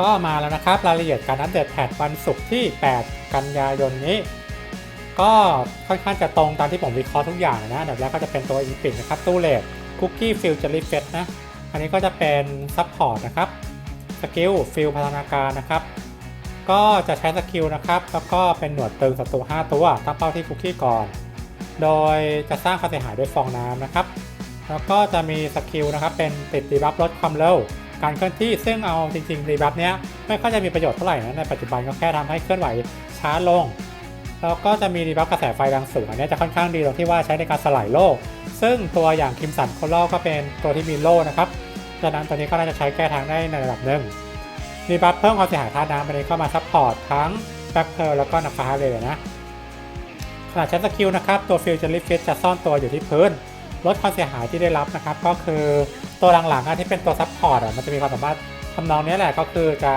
ก็มาแล้วนะครับ รายละเอียดการอัปเดตแพทวันศุกร์ที่ 8 กันยายนนี้ ก็ค่อนข้างจะตรงตามที่ผมวิเคราะห์ทุกอย่างนะอันดับแรกก็จะเป็นตัวอีพิกนะครับตู้เลดคุกกี้ฟิลเจอรี่เฟสนะ อันนี้ก็จะเป็นซับพอร์ตนะครับสกิลฟิลพัฒนาการนะครับ ก็จะใช้สกิลนะครับ แล้วก็เป็นหนวดตึงศัตรู5ตัวตั้งเป้าที่คุกกี้ก่อน โดยจะสร้างความเสียหายด้วยฟองน้ำนะครับ แล้วก็จะมีสกิลนะครับเป็นติดดีบัฟลดความเร็ว การเคลื่อนที่ซึ่งเอาจริงๆดีบัฟเนี้ยไม่ค่อยจะมีประโยชน์เท่าไหร่นะในปัจจุบันก็แค่ทำให้เคลื่อนไหวช้าลง แล้วก็จะมีดีบัฟกระแสไฟแรงสูงอันนี้จะค่อนข้างดีตรงที่ว่าใช้ในการสลายโล่ซึ่งตัวอย่างคิมสันโคลก็เป็นตัวที่มีโล่นะครับดังนั้นตัวนี้ก็น่าจะใช้แก้ทางได้ในระดับหนึ่งดีบัฟเพิ่มความเสียหายท่าน้ำอันนี้เข้ามาซัพพอร์ตทั้งแบ็คเพลแล้วก็นักฟ้าเลยนะขณะใช้สกิลนะครับตัวฟิลเจอรี่ฟิตจะซ่อนตัวอยู่ที่พื้น ลดความเสียหายที่ได้รับนะครับก็คือตัวหลังๆที่เป็นตัวซับพอร์ตอะมันจะมีความสามารถทำนองนี้แหละก็คือจะ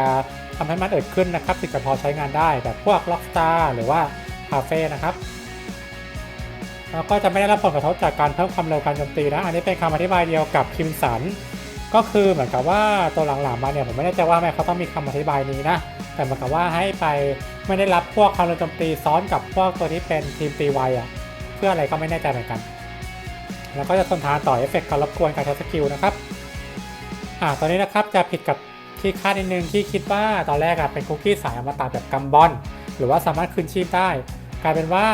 ทำให้มันเอิดขึ้นนะครับถึงจะพอใช้งานได้แบบพวกล็อกสตาร์หรือว่าคาเฟ่นะครับแล้วก็จะไม่ได้รับผลกระทบจากการเพิ่มความเร็วการโจมตีนะ อันนี้เป็นคำอธิบายเดียวกับคิมสัน ก็คือเหมือนกับว่าตัวหลังๆมาเนี่ยผมไม่แน่ใจว่าแม่เขาต้องมีคำอธิบายนี้นะ แต่เหมือนกับว่าให้ไปไม่ได้รับพวกความเร็วโจมตีซ้อนกับพวกตัวที่เป็นทีมตีไวอะเพื่ออะไรก็ไม่แน่ใจเหมือนกัน แล้วก็จะทนทานต่อเอฟเฟกต์การรบกวนการใช้สกิลนะครับอ่าตอนนี้นะครับจะผิดกับที่คาดนิดนึงที่คิดว่าตอนแรกอะเป็นคุกกี้สายอมตะแบบกัมบอนหรือว่าสามารถคืนชีพได้ กลายเป็นว่า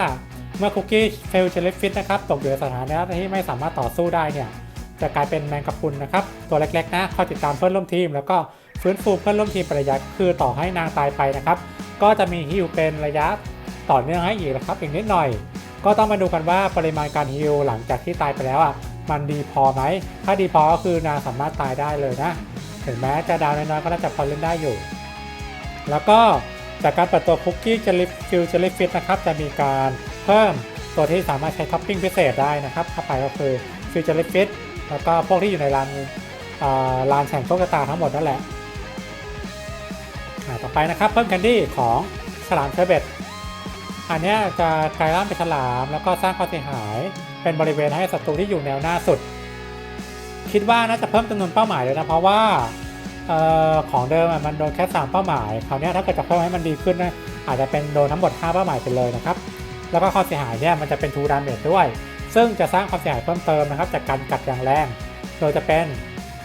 เมื่อคุกกี้เฟลเจลฟิตนะครับตกอยู่ในสถานะที่ไม่สามารถต่อสู้ได้เนี่ยจะกลายเป็นแมงกะพรุนนะครับ ตัวเล็กๆนะคอยติดตามเพื่อนร่วมทีม แล้วก็ฟื้นฟูเพื่อนร่วมทีมเป็นระยะคือต่อให้นางตายไปนะครับ ก็จะมีฮิวเป็นระยะต่อเนื่องให้อีกนะครับอีกนิดหน่อย ก็ต้องมาดูกันว่าปริมาณการฮิวหลังจากที่ตายไปแล้วอะมันดีพอไหม ถ้าดีพอก็คือนางสามารถตายได้เลยนะ ถึงแม้จะดาวน้อยๆก็น่าจะพอเล่นได้อยู่ แล้วก็จากการเปิดตัวคุกกี้เจลิฟิลเจลิฟิตนะครับ จะมีการเพิ่มตัวที่สามารถใช้ท็อปปิ้งพิเศษได้นะครับเข้าไปก็คือฟิลเจลิฟิตแล้วก็พวกที่อยู่ในลานอ่าลานแข่งโชคชะตาทั้งหมดนั่นแหละต่อไปนะครับเพิ่มแคนดี้ของฉลามเชอร์เบต อันนี้จะกลายร่างเป็นฉลาม แล้วก็สร้างความเสียหาย เป็นบริเวณให้ศัตรูที่อยู่แนวหน้าสุด คิดว่าน่าจะเพิ่มจำนวนเป้าหมายเลยนะเพราะว่าออของเดิมมันโดนแค่3เป้าหมายคราวนี้ถ้าเกิดจะเพิ่มให้มันดีขึ้นนะอาจจะเป็นโดนทั้งหมด 5 เป้าหมายไปเลยนะครับ แล้วก็ความเสียหายเนี่ยมันจะเป็น2ดาเมจด้วย ซึ่งจะสร้างความเสียหายเพิ่มเติมนะครับจากการกัดอย่างแรง โดยจะเป็น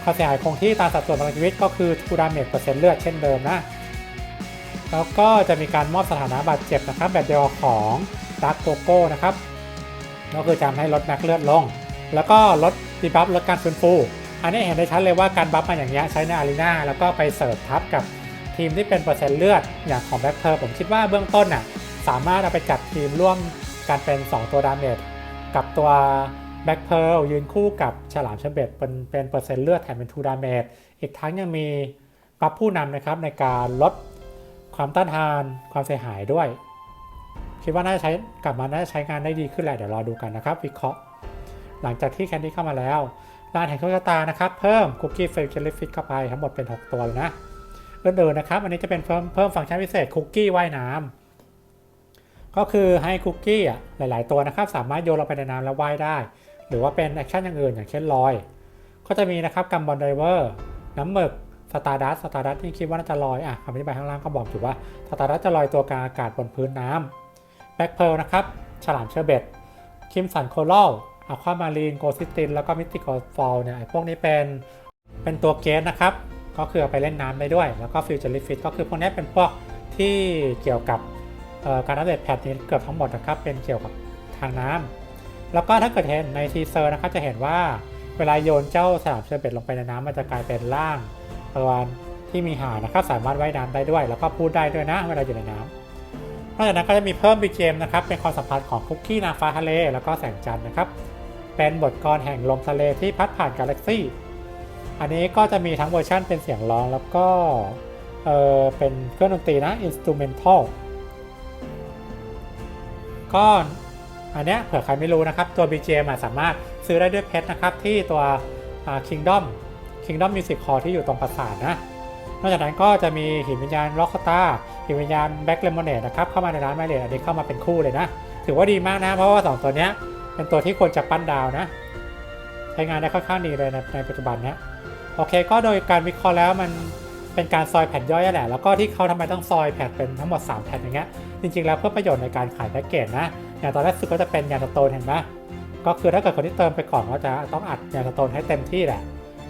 ความเสียหายคงที่ตามสัดส่วนพลังชีวิตก็คือ2ดาเมจเปอร์เซ็นต์เลือดเช่นเดิมนะ แล้วก็จะมีการมอบสถานะบาดเจ็บนะครับแบบเดียวของดักโกโก้นะครับก็คือจะทำให้ลดแม็กเลือดลง แล้วก็ลดดีบัฟลดการฟื้นฟู อันนี้เห็นได้ชัดเลยว่าการบัฟมาอย่างเงี้ยใช้ในอารีนาแล้วก็ไปเสิร์ฟทับกับทีมที่เป็นเปอร์เซ็นต์เลือดอย่างของแบ็คเพอร์ผมคิดว่าเบื้องต้นน่ะสามารถเอาไปจัดทีมร่วมกันเป็น 2 ตัวดาเมจกับตัวแบ็คเพอร์ยืนคู่กับฉลามเชเบตเป็นเป็นเปอร์เซ็นต์เลือดแถมเป็นทูดาเมจอีกทั้งยังมีบัฟผู้นำนะครับในการลด ความต้านทานความเสียหายด้วย คิดว่าน่าจะใช้กลับมาน่าจะใช้งานได้ดีขึ้นแหละเดี๋ยวรอดูกันนะครับ วิเคราะห์ หลังจากที่แคนดี้เข้ามาแล้วร้านแห่งโชคชะตานะครับ เพิ่มคุกกี้เฟลเจลลี่ฟิตเข้าไปทั้งหมดเป็น 6 ตัวเลยนะอื่นๆนะครับ อันนี้จะเป็นเพิ่มเพิ่มฟังก์ชันพิเศษคุกกี้ว่ายน้ำก็คือให้คุกกี้อะหลาย ๆ ตัวนะครับ สามารถโยนลงไปในน้ำแล้วว่ายได้ หรือว่าเป็นแอคชั่นอย่างอื่นอย่างเช่นลอย ก็จะมีนะครับกัมบอลไดเวอร์น้ำหมึก สตาร์ดัสสตาร์ดัสที่คิดว่าน่าจะลอยอะคำอธิบายข้างล่างก็บอกอยู่ว่าสตาร์ดัสจะลอยตัวกลางอากาศบนพื้นน้ำแบ็คเพลนะครับ ฉลามเชอร์เบตคิมสันโคลอลอะความารีนโกซิติน แล้วก็มิติคอลฟอลเนี่ยพวกนี้เป็นเป็นตัวเกสนะครับ ก็คือไปเล่นน้ำได้ด้วย แล้วก็ฟิวเจอร์ลิฟิตก็คือพวกนี้เป็นพวกที่เกี่ยวกับการอัปเดตแพทนี้เกือบทั้งหมดนะครับ เป็นเกี่ยวกับทางน้ำแล้วก็ถ้าเกิดเห็นในทีเซอร์นะครับจะเห็นว่าเวลาโยนเจ้าสลามเชอร์เบตลงไปในน้ำมันจะกลายเป็นร่าง ประวานที่มีหางนะครับสามารถว่ายน้ำได้ด้วย แล้วก็พูดได้ด้วยนะเวลาอยู่ในน้ำนอกจากนั้นก็จะมีเพิ่ม BGM นะครับเป็นความสัมพันธ์ของคุกกี้นางฟ้าทะเล แล้วก็แสงจันทร์นะครับเป็นบทกลแห่งลมทะเลที่พัดผ่านกาแล็กซี่อันนี้ก็จะมีทั้งเวอร์ชันเป็นเสียงร้องแล้วก็เออเป็นเครื่องดนตรีนะ instrumental ก็อันเนี้ยเผื่อใครไม่รู้นะครับ ตัว BGM สามารถซื้อได้ด้วยเพชรนะครับ ที่ตัว Kingdom Kingdom Music Hall ที่อยู่ตรงปราสาทนะ นอกจากนั้นก็จะมีหินวิญญาณล็อกสตาหินวิญญาณแบ็กเลมอนเนตนะครับเข้ามาในร้านไมเลดอันนี้เข้ามาเป็นคู่เลยนะ ถือว่าดีมากนะ เพราะว่าสองตัวนี้เป็นตัวที่ควรจะปั้นดาวนะ ใช้งานได้ค่อนข้างดีเลยในในปัจจุบันนี้โอเค ก็โดยการวิเคราะห์แล้วมันเป็นการซอยแผ่นย่อยแหละ แล้วก็ที่เขาทำไมต้องซอยแผ่นเป็นทั้งหมด 3 แผ่นอย่างเงี้ยจริงๆแล้วเพื่อประโยชน์ในการขายแพ็กเกจนะอย่างตอนแรกสุดก็จะเป็นยางสโตนเห็นไหมก็คือถ้าเกิดคนที่เติมไปก่อนก็จะต้องอัดยางสโตนให้เต็มที่แหละ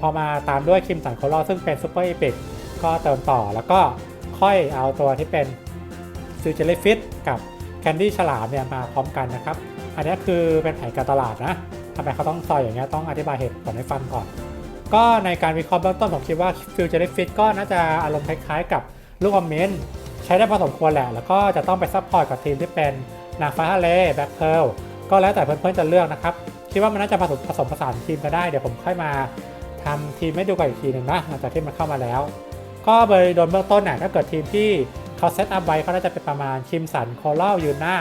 พอมาตามด้วยคิมสันโคลอซึ่งเป็นซูเปอร์อีพิกก็เติมต่อแล้วก็ค่อยเอาตัวที่เป็นซิลเจลฟิตกับแคนดี้ฉลามเนี่ยมาพร้อมกันนะครับ อันนี้คือเป็นแผนการตลาดนะทำไมเขาต้องซอยอย่างเงี้ยต้องอธิบายเหตุผลให้ฟังก่อน ก็ในการวิเคราะห์เบื้องต้นผมคิดว่าฟิวเจอร์ฟิตก็น่าจะอารมณ์คล้ายๆกับลูกอมเมนใช้ได้พอสมควรแหละ แล้วก็จะต้องไปซัพพอร์ตกับทีมที่เป็นนางฟ้าทะเลแบ็คเพิร์ลก็แล้วแต่เพื่อนๆจะเลือกนะครับ คิดว่ามันน่าจะผสมผสมผสานทีมกันได้ เดี๋ยวผมค่อยมา ทำทีมให้ดูกันอีกทีหนึ่งนะหลังจากที่มันเข้ามาแล้ว ก็โดยโดยเบื้องต้นน่ะถ้าเกิดทีมที่เขาเซตอัพไว้เขาน่าจะเป็นประมาณคิมสันโคลอลยืนหน้า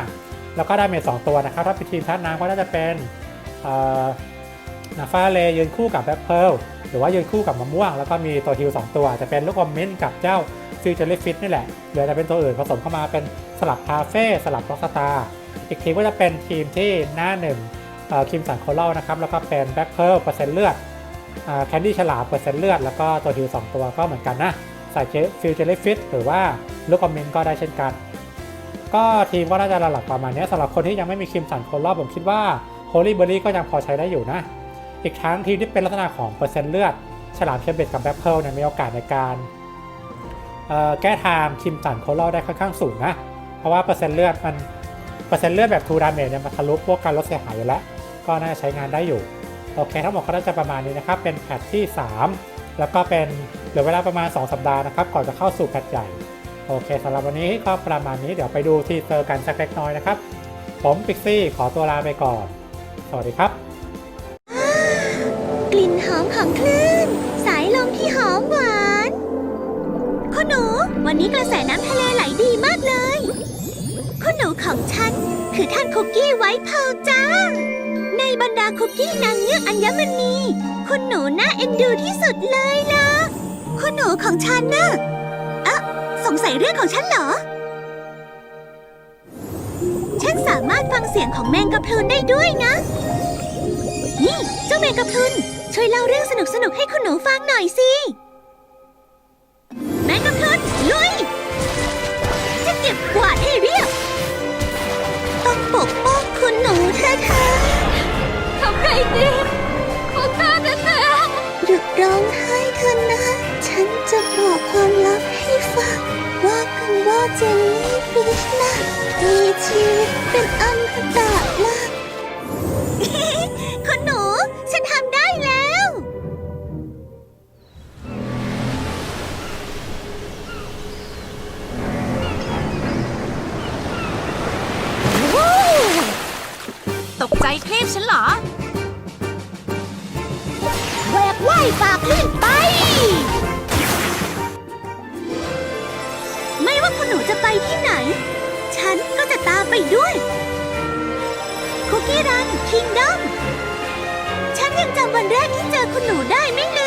แล้วก็ได้เมจสองตัวนะครับถ้าเป็นทีมทัดน้ำก็น่าจะเป็นนาฟาเลยืนคู่กับแบ็คเพิร์ลหรือว่ายืนคู่กับมะม่วง แล้วก็มีตัวฮิลสองตัว จะเป็นลูกอมเม้นท์กับเจ้าฟิวเจอร์ฟิตนี่แหละเหลือแต่เป็นตัวอื่นผสมเข้ามาเป็นสลับคาเฟ่สลับล็อกสตาร์อีกทีมก็จะเป็นทีมที่หน้าหนึ่งคิมสันโคลอลนะครับแล้วก็เป็นแบ็คเพิร์ลเปอร์เซ็นต์เลือด แคนดี้ฉลามเปอร์เซ็นต์เลือด แล้วก็ตัวฮิลสองตัวก็เหมือนกันนะ ใส่ฟิวเจอร์ฟิตหรือว่าลูกอมมิ้นท์ก็ได้เช่นกัน ก็ทีมก็น่าจะหลักประมาณนี้สำหรับคนที่ยังไม่มีคิมสันคนรอบผมคิดว่าโฮลี่เบอร์รี่ก็ยังพอใช้ได้อยู่นะ อีกทั้งทีมที่เป็นลักษณะของเปอร์เซ็นต์เลือด ฉลามเชมเบตกับแบ็คเพิลเนี่ยมีโอกาสในการแก้ทางคิมสันโคลอได้ค่อนข้างสูงนะ เพราะว่าเปอร์เซ็นต์เลือดมันเปอร์เซ็นต์เลือดแบบทูดาเมจเนี่ยมันทะลุพวกการลดเสียหายอยู่แล้ว ก็น่าจะใช้งานได้อยู่ โอเคทั้งหมดก็จะประมาณนี้นะครับ เป็นแพทที่ 3 แล้วก็เป็นเหลือเวลาประมาณ 2 สัปดาห์นะครับ ก่อนจะเข้าสู่แพทใหญ่ โอเคสำหรับวันนี้ก็ประมาณนี้เดี๋ยวไปดูทีเซอร์กันสักเล็กน้อยนะครับ ผมปิกซี่ขอตัวลาไปก่อน สวัสดีครับ กลิ่นหอมของคลื่น สายลมที่หอมหวานคุณหนู วันนี้กระแสน้ำทะเลไหลดีมากเลยคุณหนูของฉัน คือท่านคุกกี้ไวท์เพลจ้า บรรดาคุกกี้นางเงือกอัญมณี คุณหนูน่าเอ็นดูที่สุดเลยล่ะคุณหนูของฉันน่ะเอ๊ะสงสัยเรื่องของฉันเหรอ ฉันสามารถฟังเสียงของแมงกะพรุนได้ด้วยนะ นี่เจ้าแมงกะพรุนช่วยเล่าเรื่องสนุกๆให้คุณหนูฟังหน่อยสิ แมงกะพรุนลุย จะเก็บกวาดให้เรียบ ต้องปกป้องคุณหนูแท้ๆทำไรดีขอตาแท้ๆหยุดร้องไห้เถอะนะ ฉันจะบอกความลับให้ฟัง ว่ากันว่าเจนนี่ฟิชนะมีชีวิตเป็นอมตะล่ะคุณหนู ฉันทำได้แล้ว ตกใจคลีบฉันเหรอ ไปที่ไหน ฉันก็จะตามไปด้วย คุกกี้รันคิงดอม ฉันยังจำวันแรกที่เจอคุณหนูได้ไม่ลื